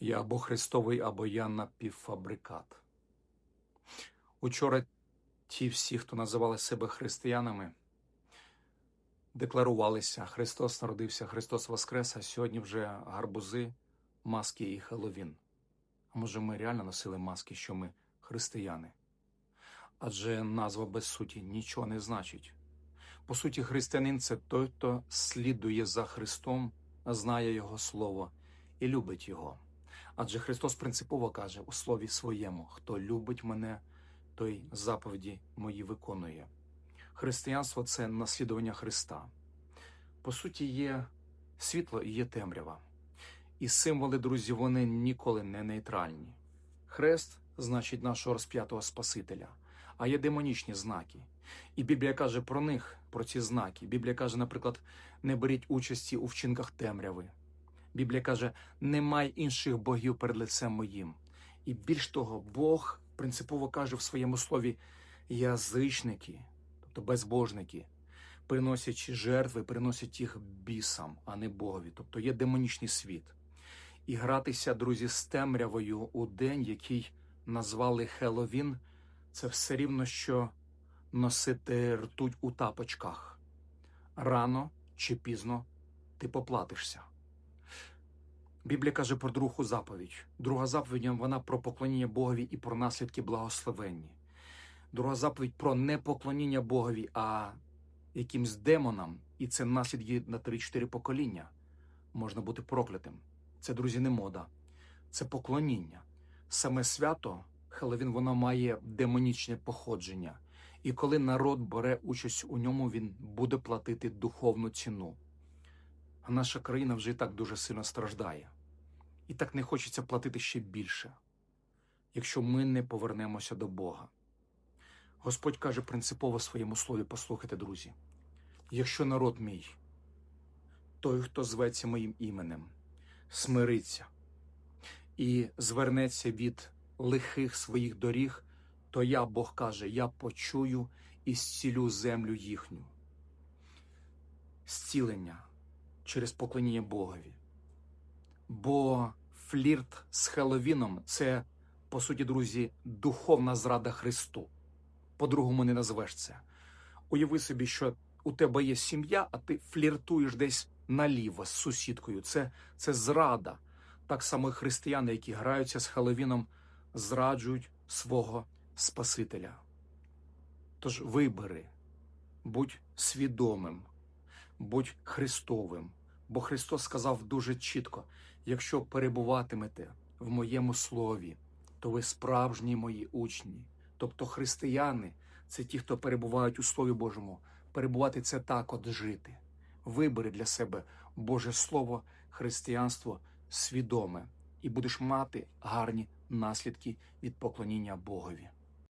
Я або Христовий, або я напівфабрикат. Учора ті всі, хто називали себе християнами, декларувалися: Христос народився, Христос Воскрес, а сьогодні вже гарбузи, маски і Хеллоуін. А може, ми реально носили маски, що ми християни? Адже назва без суті нічого не значить. По суті, християнин це той, хто слідує за Христом, знає Його Слово і любить Його. Адже Христос принципово каже у слові своєму: хто любить мене, той заповіді мої виконує. Християнство це наслідування Христа. По суті, є світло і є темрява. І символи, друзі, вони ніколи не нейтральні. Хрест значить нашого розп'ятого Спасителя, а є демонічні знаки. І Біблія каже про них, про ці знаки. Біблія каже, наприклад, не беріть участі у вчинках темряви. Біблія каже, немає інших богів перед лицем моїм. І більш того, Бог принципово каже в своєму слові язичники, тобто безбожники, приносячи жертви, приносять їх бісам, а не Богові. Тобто є демонічний світ. І гратися, друзі, з темрявою у день, який назвали Хеловін, це все рівно, що носити ртуть у тапочках. Рано чи пізно ти поплатишся. Біблія каже про другу заповідь. Друга заповідь вона про поклоніння Богові і про наслідки благословенні. Друга заповідь про не поклоніння Богові, а якимсь демонам, і це наслідки на 3-4 покоління. Можна бути проклятим. Це, друзі, не мода, це поклоніння. Саме свято Хеловін воно має демонічне походження. І коли народ бере участь у ньому, він буде платити духовну ціну. А наша країна вже і так дуже сильно страждає. І так не хочеться платити ще більше, якщо ми не повернемося до Бога. Господь каже принципово своєму слові: послухайте, друзі, якщо народ мій, той, хто зветься моїм іменем, смириться і звернеться від лихих своїх доріг, то я, Бог каже, я почую і зцілю землю їхню. Зцілення через поклоніння Богові. Бо флірт з Хеловіном це, по суті, друзі, духовна зрада Христу. По-другому не назвеш це. Уяви собі, що у тебе є сім'я, а ти фліртуєш десь наліво з сусідкою. Це, це зрада. Так само і християни, які граються з Хеловіном, зраджують свого Спасителя. Тож вибери, будь свідомим, будь Христовим. Бо Христос сказав дуже чітко: якщо перебуватимете в моєму слові, то ви справжні мої учні. Тобто християни це ті, хто перебувають у Слові Божому. Перебувати це так от жити. Вибери для себе Боже Слово, християнство свідоме, і будеш мати гарні наслідки від поклоніння Богові.